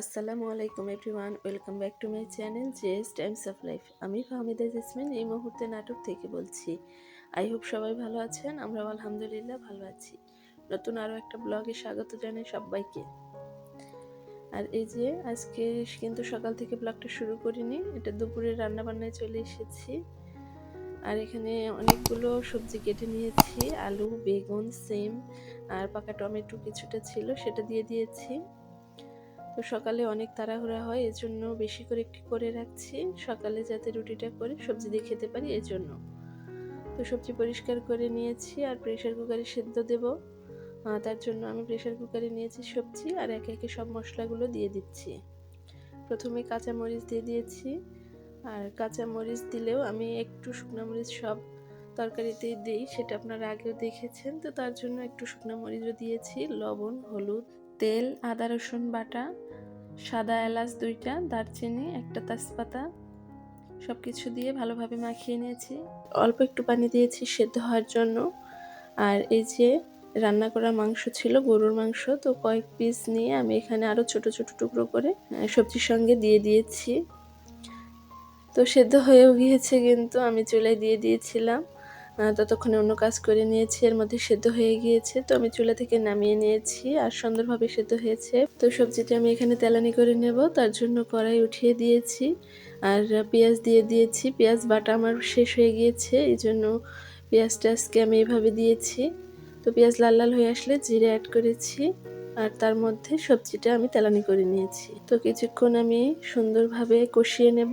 আসসালামু আলাইকুম everyone, welcome back to my channel Jes Times of Life আমি Fahmida jasmine, এই মুহূর্তে নাটক থেকে বলছি। আই হোপ সবাই ভালো আছেন আমরা আলহামদুলিল্লাহ ভালো আছি। নতুন আরও একটা ব্লগে স্বাগত জানাই সবাইকে। আর এই যে, আজকে কিন্তু সকাল থেকে ব্লগটা শুরু করিনি, এটা দুপুরে রান্না বান্নায় চলে এসেছি। আর এখানে অনেকগুলো সবজি কেটে নিয়েছি, আলু, বেগুন, সিম আর পাকা টমেটো কিছুটা ছিল, সেটা দিয়ে দিয়েছি। তো সকালে অনেক তাড়াহুড়া হয়, এজন্য বেশি করে একটু করে রাখছি। সকালে যাতে রুটিটা করে সবজি দিয়ে খেতে পারি, এজন্য। তো সবজি পরিষ্কার করে নিয়েছি আর প্রেশার কুকারে সেদ্ধ দেব। তার জন্য আমি প্রেশার কুকারে নিয়েছি সবজি আর একে একে সব মশলাগুলো দিয়ে দিচ্ছি। প্রথমে কাঁচা মরিচ দিয়ে দিয়েছি আর কাঁচা মরিচ দিলেও আমি একটু শুকনো মরিচ সব তরকারিতেই দিই, সেটা আপনারা আগেও দেখেছেন। তো তার জন্য একটু শুকনো মরিচও দিয়েছি, লবণ, হলুদ তেল, আদা, রসুন বাটা, সাদা এলাচ দুইটা, দারচিনি, একটা তেজপাতা সব কিছু দিয়ে ভালোভাবে মাখিয়ে নিয়েছি। অল্প একটু পানি দিয়েছি সেদ্ধ হওয়ার জন্য। আর এই যে রান্না করা মাংস ছিল, গরুর মাংস, তো কয়েক পিস নিয়ে আমি এখানে আরও ছোট ছোট টুকরো করে সবজির সঙ্গে দিয়ে দিয়েছি। তো সেদ্ধ হয়েও গিয়েছে কিন্তু, আমি চুলায় দিয়ে দিয়েছিলাম। ততক্ষণে অন্য কাজ করে নিয়েছি, এর মধ্যে সেদ্ধ হয়ে গিয়েছে। তো আমি চুলা থেকে নামিয়ে নিয়েছি আর সুন্দরভাবে সেদ্ধ হয়েছে। তো সবজিটা আমি এখানে তেলানি করে নেব, তার জন্য কড়াই উঠিয়ে দিয়েছি। আর পেঁয়াজ দিয়ে দিয়েছি। পেঁয়াজ বাটা আমার শেষ হয়ে গিয়েছে, এই জন্য পেঁয়াজটা আজকে আমি এইভাবে দিয়েছি। তো পেঁয়াজ লাল লাল হয়ে আসলে জিরে অ্যাড করেছি। আর তার মধ্যে সবজিটা আমি তেলানি করে নিয়েছি। তো কিছুক্ষণ আমি সুন্দরভাবে কষিয়ে নেব।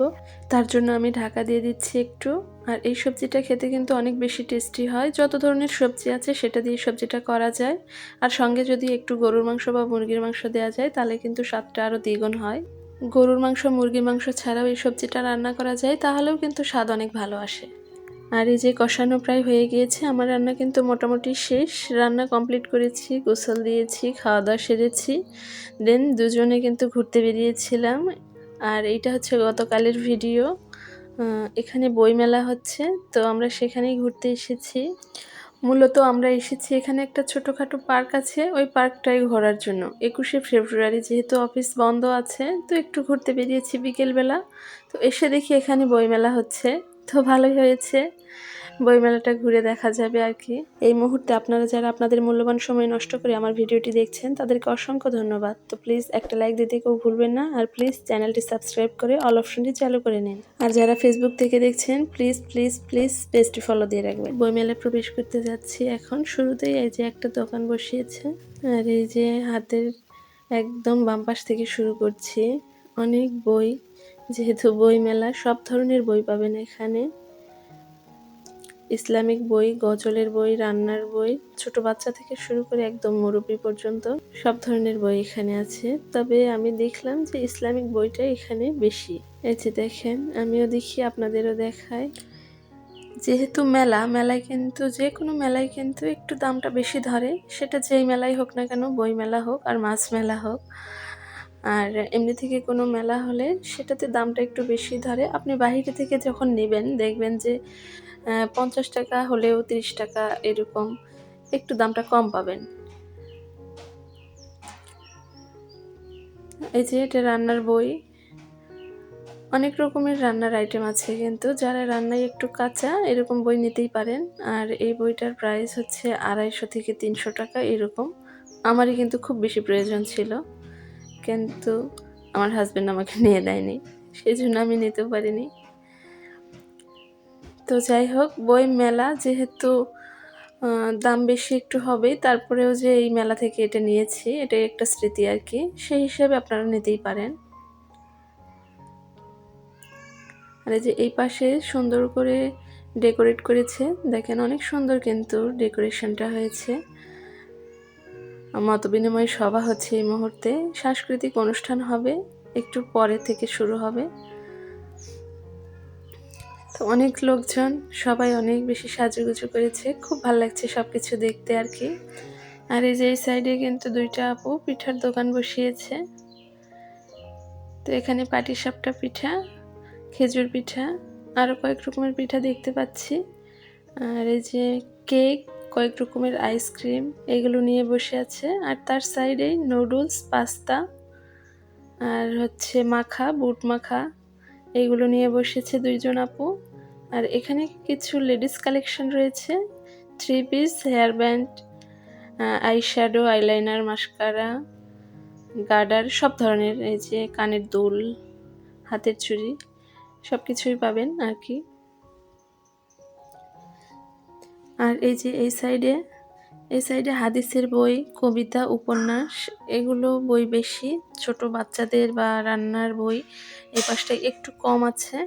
তার জন্য আমি ঢাকা দিয়ে দিচ্ছি একটু। আর এই সবজিটা খেতে কিন্তু অনেক বেশি টেস্টি হয়। যত ধরনের সবজি আছে সেটা দিয়ে সবজিটা করা যায়। আর সঙ্গে যদি একটু গরুর মাংস বা মুরগির মাংস দেওয়া যায়, তাহলে কিন্তু স্বাদটা আরও দ্বিগুণ হয়। গরুর মাংস, মুরগির মাংস ছাড়াও এই সবজিটা রান্না করা যায়, তাহলেও কিন্তু স্বাদ অনেক ভালো আসে। আর এই যে কষানো প্রায় হয়ে গিয়েছে, আমার রান্না কিন্তু মোটামুটি শেষ। রান্না কমপ্লিট করেছি, গোসল দিয়েছি খাওয়া দাওয়া সেরেছি। দেন দুজনে কিন্তু ঘুরতে বেরিয়েছিলাম। আর এইটা হচ্ছে গতকালের ভিডিও এখানে বইমেলা হচ্ছে, তো আমরা সেখানেই ঘুরতে এসেছি। মূলত আমরা এসেছি, এখানে একটা ছোটোখাটো পার্ক আছে, ওই পার্কটাই ঘোরার জন্য। একুশে ফেব্রুয়ারি যেহেতু অফিস বন্ধ আছে, তো একটু ঘুরতে বেরিয়েছি বিকেলবেলা। তো এসে দেখি এখানে বইমেলা হচ্ছে। তো ভালোই হয়েছে। বইমেলাটা ঘুরে দেখা যাবে আর কি। এই মুহূর্তে আপনারা যারা আপনাদের মূল্যবান সময় নষ্ট করে আমার ভিডিওটি দেখছেন, তাদেরকে অসংখ্য ধন্যবাদ। তো প্লিজ একটা লাইক দিতে কেউ ভুলবেন না আর প্লিজ চ্যানেলটি সাবস্ক্রাইব করে অল অপশনটি চালু করে নিন। আর যারা ফেসবুক থেকে দেখছেন প্লিজ প্লিজ প্লিজ পেজটি ফলো দিয়ে রাখবেন। বইমেলায় প্রবেশ করতে যাচ্ছি এখন। শুরুতেই এই যে একটা দোকান বসিয়েছে, আর এই যে হাতের একদম বাম পাশ থেকে শুরু করছি। অনেক বই যেহেতু বই মেলা সব ধরনের বই পাবেন এখানে। ইসলামিক বই, গজলের বই, রান্নার বই, ছোট বাচ্চা থেকে শুরু করে একদম মুরব্বী পর্যন্ত সব ধরনের বই এখানে আছে। তবে আমি দেখলাম যে ইসলামিক বইটা এখানে বেশি। এই যে দেখেন, আমিও দেখি, আপনাদেরও দেখাই। যেহেতু মেলা, মেলায় কিন্তু, যে কোনো মেলায় কিন্তু একটু দামটা বেশি ধরে। সেটা যেই মেলায় হোক না কেন বই মেলা হোক আর মাছ মেলা হোক। আর এমনি থেকে কোনো মেলা হলে সেটাতে দামটা একটু বেশি ধরে। আপনি বাহিরে থেকে যখন নেবেন, দেখবেন যে পঞ্চাশ টাকা হলেও তিরিশ টাকা এরকম একটু দামটা কম পাবেন। এই যে, এটা রান্নার বই। অনেক রকমের রান্নার আইটেম আছে কিন্তু যারা রান্নায় একটু কাঁচা, এরকম বই নিতেই পারেন। আর এই বইটার প্রাইস হচ্ছে আড়াইশো থেকে তিনশো টাকা এরকম। আমারই কিন্তু খুব বেশি প্রয়োজন ছিল। কিন্তু আমার হাজব্যান্ড আমাকে নিয়ে দেয়নি সেই জন্য আমি নিতে পারিনি। তো যাই হোক, বই মেলা যেহেতু দাম বেশি একটু হবেই, তারপরেও যে এই মেলা থেকে এটা নিয়েছি, এটাই একটা স্মৃতি আর কি। সেই হিসেবে আপনারা নিতেই পারেন। আর যে এই পাশে সুন্দর করে ডেকোরেট করেছে, দেখেন অনেক সুন্দর কিন্তু ডেকোরেশনটা হয়েছে। মত বিনিময় সভা হচ্ছে এই মুহূর্তে। সাংস্কৃতিক অনুষ্ঠান হবে, একটু পরে থেকে শুরু হবে। তো অনেক লোকজন, সবাই অনেক বেশি সাজুগুজু করেছে। খুব ভালো লাগছে সব কিছু দেখতে আর কি। আর এই যে এই সাইডে কিন্তু দুইটা আপু পিঠার দোকান বসিয়েছে। তো এখানে পাটিসাপটা পিঠা, খেজুর পিঠা আরও কয়েক রকমের পিঠা দেখতে পাচ্ছি। আর এই যে কেক কয়েক রকমের আইসক্রিম এগুলো নিয়ে বসে আছে। আর তার সাইডে নুডলস পাস্তা আর হচ্ছে মাখা, বুট মাখা এইগুলো নিয়ে বসেছে দুইজন আপু। আর এখানে কিছু লেডিস কালেকশন রয়েছে। Three piece hair band eye shadow eyeliner mascara garter সব ধরনের, এই যে কানের দুল, হাতের চুড়ি সব কিছুই পাবেন আর কি। আর এই যে এই সাইডে এই সাইডে হাদিসের বই, কবিতা, উপন্যাস, এগুলো বই বেশি। ছোট বাচ্চাদের বা রান্নার বই, এই পাশটায় একটু কম আছে।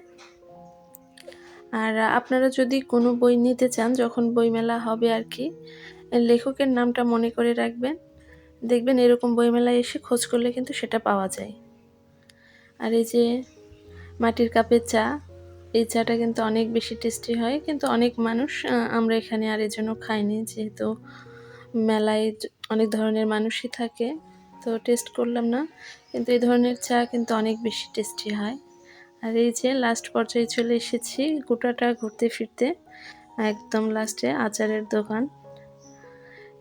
আর আপনারা যদি কোনো বই নিতে চান, যখন বইমেলা হবে আর কি লেখকের নামটা মনে করে রাখবেন। দেখবেন এরকম বইমেলায় এসে খোঁজ করলে কিন্তু সেটা পাওয়া যায়। আর এই যে মাটির কাপের চা এই চাটা কিন্তু অনেক বেশি টেস্টি হয়, কিন্তু অনেক মানুষ আমরা এখানে আর এজন্য খাইনি যেহেতু মেলায় অনেক ধরনের মানুষই থাকে, তো টেস্ট করলাম না। কিন্তু এই ধরনের চা কিন্তু অনেক বেশি টেস্টি হয়। আর এই যে লাস্ট পর্যায়ে চলে এসেছি, গোটাটা ঘুরতে ফিরতে, একদম লাস্টে আচারের দোকান।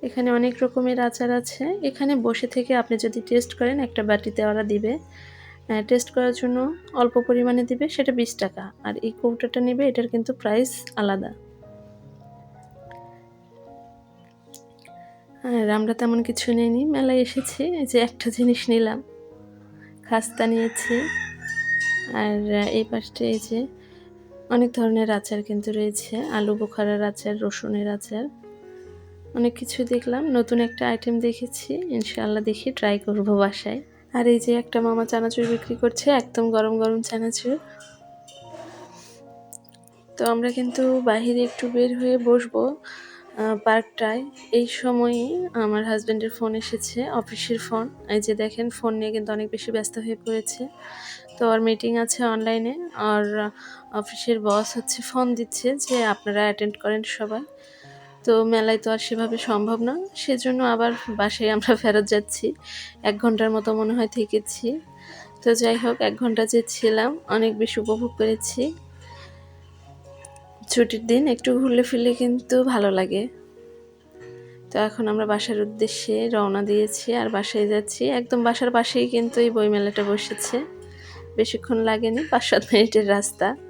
এখানে অনেক রকমের আচার আছে, এখানে বসে থেকে আপনি যদি টেস্ট করেন, একটা বাটিতে ওরা দিবে। টেস্ট করার জন্য অল্প পরিমাণে দিবে, সেটা বিশ টাকা। আর এই কৌটাটা নেবে, এটার কিন্তু প্রাইস আলাদা। আর আমরা তেমন কিছু নেইনি, মেলায় এসেছি, এই যে একটা জিনিস নিলাম। খাস্তা নিয়েছি। আর এই পাশটা এই যে অনেক ধরনের আচার কিন্তু রয়েছে, আলু বোখারার আচার, রসুনের আচার। অনেক কিছু দেখলাম, নতুন একটা আইটেম দেখেছি, ইনশাআল্লাহ দেখি ট্রাই করব বাসায়। আর এই যে একটা মামা চানাচুর বিক্রি করছে, একদম গরম গরম চানাচুর। তো আমরা কিন্তু বাহিরে একটু বের হয়ে বসবো পার্কটায়। এই সময়ই আমার হাজব্যান্ডের ফোন এসেছে, অফিসের ফোন। এই যে দেখেন, ফোন নিয়ে কিন্তু অনেক বেশি ব্যস্ত হয়ে পড়েছে। তো আর মিটিং আছে অনলাইনে আর অফিসের বস হচ্ছে, ফোন দিচ্ছে যে আপনারা অ্যাটেন্ড করেন সবাই। তো মেলায় তো আর সেভাবে সম্ভব না। সেজন্য আবার বাসায় আমরা ফেরত যাচ্ছি। এক ঘণ্টার মতো মনে হয় থেকেছি। তো যাই হোক, এক ঘণ্টা যে ছিলাম, অনেক বেশি উপভোগ করেছি। ছুটির দিন একটু ঘুরলে ফিরলে কিন্তু ভালো লাগে। তো এখন আমরা বাসার উদ্দেশ্যে রওনা দিয়েছি আর বাসায় যাচ্ছি। একদম বাসার পাশেই কিন্তু এই বইমেলাটা বসেছে। বেশিক্ষণ লাগেনি, পাঁচ সাত মিনিটের রাস্তা।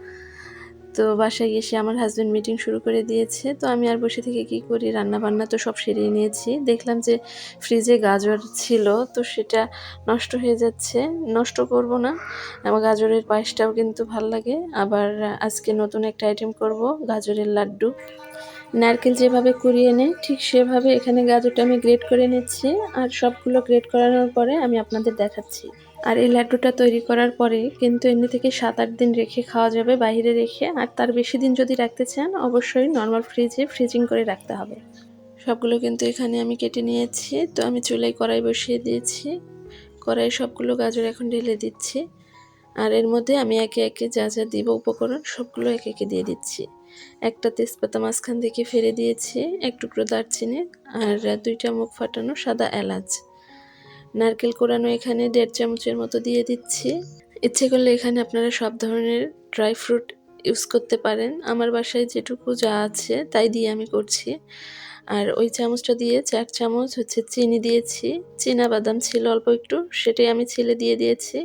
তো বাসায় এসে আমার হাজব্যান্ড মিটিং শুরু করে দিয়েছে। তো আমি আর বসে থেকে কি করি? রান্না বান্না তো সব সেরিয়ে নিয়েছি। দেখলাম যে ফ্রিজে গাজর ছিল, তো সেটা নষ্ট হয়ে যাচ্ছে। নষ্ট করব না। আমার গাজরের পায়েসটাও কিন্তু ভালো লাগে। আবার আজকে নতুন একটা আইটেম করব, গাজরের লাড্ডু। নারকেল যেভাবে কুড়িয়ে নেয়, ঠিক সেভাবে এখানে গাজরটা আমি গ্রেট করে নিচ্ছি আর সবগুলো গ্রেট করানোর পরে আমি আপনাদের দেখাচ্ছি। আর এই লাড্ডুটা তৈরি করার পরে কিন্তু এমনি থেকে সাত আট দিন রেখে খাওয়া যাবে বাইরে রেখে। আর তার বেশি দিন যদি রাখতে চান, অবশ্যই নর্মাল ফ্রিজে ফ্রিজিং করে রাখতে হবে। সবগুলো কিন্তু এখানে আমি কেটে নিয়েছি। তো আমি চুলাই কড়াই বসিয়ে দিয়েছি। কড়াই সবগুলো গাজর এখন ঢেলে দিচ্ছি। আর এর মধ্যে আমি একে একে যা যা দিব উপকরণ সবগুলো একে একে দিয়ে দিচ্ছি। একটা তেজপাতা মাঝখান থেকে ফেলে দিয়েছি, এক টুকরো দারচিনি আর দুইটা মুখ ফাটানো সাদা এলাচ। নারকেল কোরানো এখানে দেড় চামচের মতো দিয়ে দিচ্ছি। ইচ্ছে করলে এখানে আপনারা সব ধরনের ড্রাই ফ্রুট ইউজ করতে পারেন। আমার বাসায় যেটুকু যা আছে তাই দিয়ে আমি করছি। আর ওই চামচটা দিয়ে চার চামচ হচ্ছে চিনি দিয়েছি। চীনা বাদাম ছিল অল্প একটু, সেটাই আমি ছিলে দিয়ে দিয়েছি।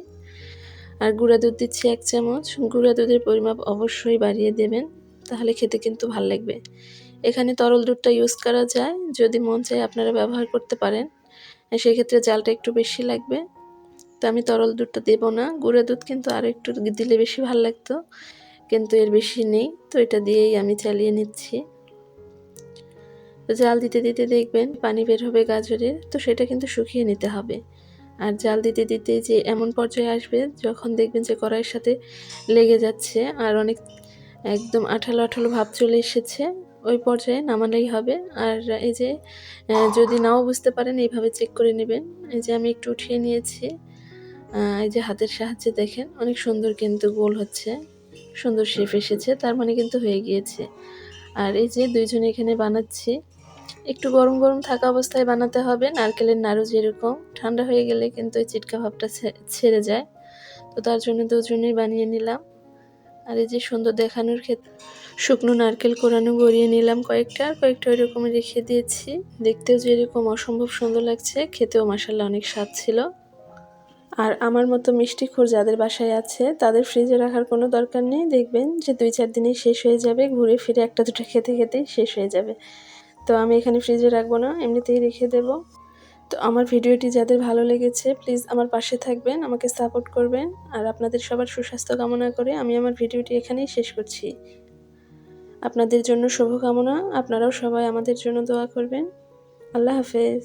আর গুঁড়া দুধ দিচ্ছি এক চামচ। গুঁড়া দুধের পরিমাপ অবশ্যই বাড়িয়ে দেবেন, তাহলে খেতে কিন্তু ভালো লাগবে। এখানে তরল দুধটা ইউজ করা যায়, যদি মন চায় আপনারা ব্যবহার করতে পারেন। সেক্ষেত্রে জালটা একটু বেশি লাগবে। তো আমি তরল দুধটা দেবো না। গুঁড়া দুধ কিন্তু আরও একটু দিলে বেশি ভালো লাগতো, কিন্তু এর বেশি নেই। তো এটা দিয়েই আমি চালিয়ে নিচ্ছি। জাল দিতে দিতে দেখবেন পানি বের হবে গাজরের, তো সেটা কিন্তু শুকিয়ে নিতে হবে। আর জাল দিতে দিতে যে এমন পর্যায়ে আসবে, যখন দেখবেন যে কড়াইয়ের সাথে লেগে যাচ্ছে আর অনেক একদম আঠালো আঠালো ভাব চলে এসেছে, ওই পর্যায়ে নামালেই হবে। আর এই যে যদি নাও বুঝতে পারেন, এইভাবে চেক করে নেবেন। এই যে আমি একটু উঠিয়ে নিয়েছি। এই যে হাতের সাহায্যে দেখেন, অনেক সুন্দর কিন্তু গোল হচ্ছে। সুন্দর শেপ এসেছে, তার মানে কিন্তু হয়ে গিয়েছে। আর এই যে দুইজনে এখানে বানাচ্ছি একটু গরম গরম থাকা অবস্থায় বানাতে হবে। নারকেলের নাড়ু যেরকম, ঠান্ডা হয়ে গেলে কিন্তু ওই চিটকা ভাবটা ছেড়ে যায়। তো তার জন্য দুজনেই বানিয়ে নিলাম। আর এই যে সুন্দর দেখানোর ক্ষেত্রে শুকনো নারকেল কোরানো গড়িয়ে নিলাম কয়েকটা। আর কয়েকটা ওই রকম রেখে দিয়েছি। দেখতেও যেরকম অসম্ভব সুন্দর লাগছে। খেতেও মশাল্লা অনেক স্বাদ ছিল। আর আমার মতো মিষ্টি খোর যাদের বাসায় আছে, তাদের ফ্রিজে রাখার কোনো দরকার নেই। দেখবেন যে দুই চার দিনেই শেষ হয়ে যাবে। ঘুরে ফিরে একটা দুটো খেতে খেতেই শেষ হয়ে যাবে। তো আমি এখানে ফ্রিজে রাখব না, এমনিতেই রেখে দেব। তো আমার ভিডিওটি যাদের ভালো লেগেছে, প্লিজ আমার পাশে থাকবেন, আমাকে সাপোর্ট করবেন। আর আপনাদের সবার সুস্বাস্থ্য কামনা করে আমি আমার ভিডিওটি এখানেই শেষ করছি। আপনাদের জন্য শুভকামনা, আপনারাও সবাই আমাদের জন্য দোয়া করবেন। আল্লাহ হাফেজ।